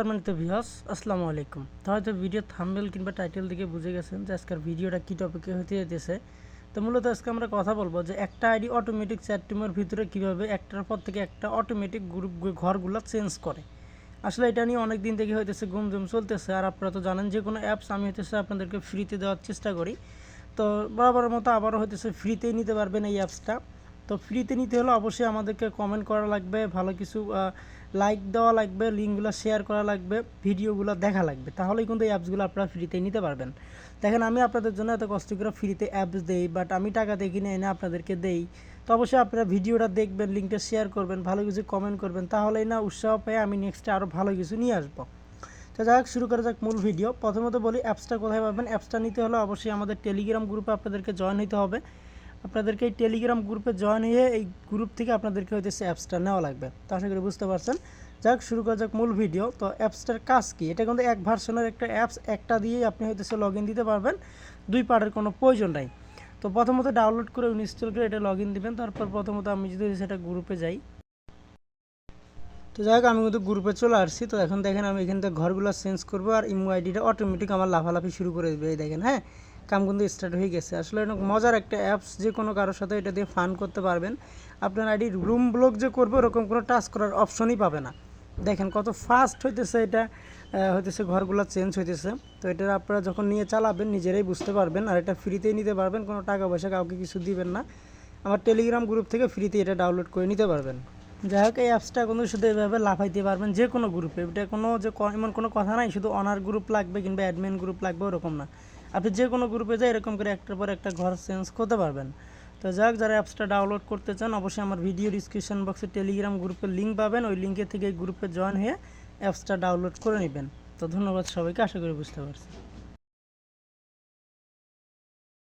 সম্মানিত ভিউয়ার্স আসসালামু আলাইকুম। তো হয়তো ভিডিও থাম্বনেল কিংবা টাইটেল দিকে বুঝে গেছেন যে আজকের ভিডিওটা কী টপিকে হতে যেতেছে তো মূলত আজকে আমরা কথা বলব যে একটা আইডি অটোমেটিক চ্যাট টিমের ভিতরে কীভাবে একটার পর থেকে একটা অটোমেটিক গ্রুপ ঘরগুলো চেঞ্জ করে। আসলে এটা নিয়ে অনেক দিন থেকে হইতেছে গুমজুম চলতেছে। আর আপনারা তো জানেন যে কোনো অ্যাপস আমি হইতেছে আপনাদেরকে ফ্রিতে দেওয়ার চেষ্টা করি। তো বরাবরের মতো আবারও হইতেছে ফ্রিতেই নিতে পারবেন এই অ্যাপসটা তো ফ্রিতে নিতে হলে অবশ্যই আমাদেরকে কমেন্ট করা লাগবে, ভালো কিছু লাইক দেওয়া লাগবে লিঙ্কগুলো শেয়ার করা লাগবে ভিডিওগুলো দেখা লাগবে। তাহলেই কিন্তু এই অ্যাপসগুলো আপনারা ফ্রিতে নিতে পারবেন। দেখেন, আমি আপনাদের জন্য এত কষ্ট করে ফ্রিতে অ্যাপস দেই বাট আমি টাকা দিয়ে কিনে এনে আপনাদেরকে দেই। তো অবশ্যই আপনারা ভিডিওটা দেখবেন লিঙ্কটা শেয়ার করবেন, ভালো কিছু কমেন্ট করবেন, তাহলেই না উৎসাহ পেয়ে আমি নেক্সটে আরও ভালো কিছু নিয়ে আসব। তো যাই হোক, শুরু করা যাক মূল ভিডিও প্রথমত বলি অ্যাপসটা কোথায় পাবেন? অ্যাপসটা নিতে হলে অবশ্যই আমাদের টেলিগ্রাম গ্রুপে আপনাদেরকে জয়েন হতে হবে। আপনাদেরকে এই টেলিগ্রাম গ্রুপে জয়েন হয়ে এই গ্রুপ থেকে আপনাদেরকে হইতেছে অ্যাপসটা নেওয়া লাগবে। তো আশা করি বুঝতে পারছেন। যাক, শুরু করা যাক মূল ভিডিও তো অ্যাপসটার কাজ কি? এটা কিন্তু এক ভার্সনের একটা অ্যাপস একটা দিয়েই আপনি হইতেছে লগ দিতে পারবেন। দুই পার্টের কোনো প্রয়োজন নাই। তো প্রথমত ডাউনলোড করে ইনস্টল করে এটা লগ ইন দিবেন। তারপর প্রথমত আমি যদি সেটা গ্রুপে যাই। তো যাই হোক, আমি কিন্তু গ্রুপে চলে আসছি। তো এখন দেখেন আমি এখান থেকে ঘরগুলো চেঞ্জ করব আর ইমো আইডিটা অটোমেটিক আমার লাফালাফি শুরু করে দেবে। এই দেখেন হ্যাঁ? কাম কিন্তু স্টার্ট হয়ে গেছে। আসলে অনেক মজার একটা অ্যাপস যে কোনো কারোর সাথে এটা দিয়ে ফান করতে পারবেন। আপনার আইডি রুম ব্লক যে করবে, ওরকম কোনো টাচ করার অপশনই পাবে না। দেখেন কত ফাস্ট হইতেছে এটা হইতেছে ঘরগুলো চেঞ্জ হইতেছে। তো এটা আপনারা যখন নিয়ে চালাবেন, নিজেরাই বুঝতে পারবেন। আর এটা ফ্রিতেই নিতে পারবেন, কোনো টাকা পয়সা কাউকে কিছু দিবেন না। আমার টেলিগ্রাম গ্রুপ থেকে ফ্রিতে এটা ডাউনলোড করে নিতে পারবেন। যাই হোক, এই অ্যাপসটা কিন্তু শুধু এভাবে লাফাইতে পারবেন, যে কোনো গ্রুপে এটা কোনো যে এমন কোনো কথা নাই, শুধু অনার গ্রুপ লাগবে কিংবা অ্যাডমিন গ্রুপ লাগবে, ওরকম না। আপনি যে কোনো গ্রুপে যাই, এরকম করে একটার পর একটা ঘর চেঞ্জ করতে পারবেন। তো যাক, যারা অ্যাপসটা ডাউনলোড করতে চান, অবশ্যই আমার ভিডিও ডিসক্রিপশন বক্সে টেলিগ্রাম গ্রুপের লিঙ্ক পাবেন। ওই লিঙ্কে থেকে গ্রুপে জয়েন হয়ে অ্যাপসটা ডাউনলোড করে নেবেন। তো ধন্যবাদ সবাইকে, আশা করি বুঝতে পারছি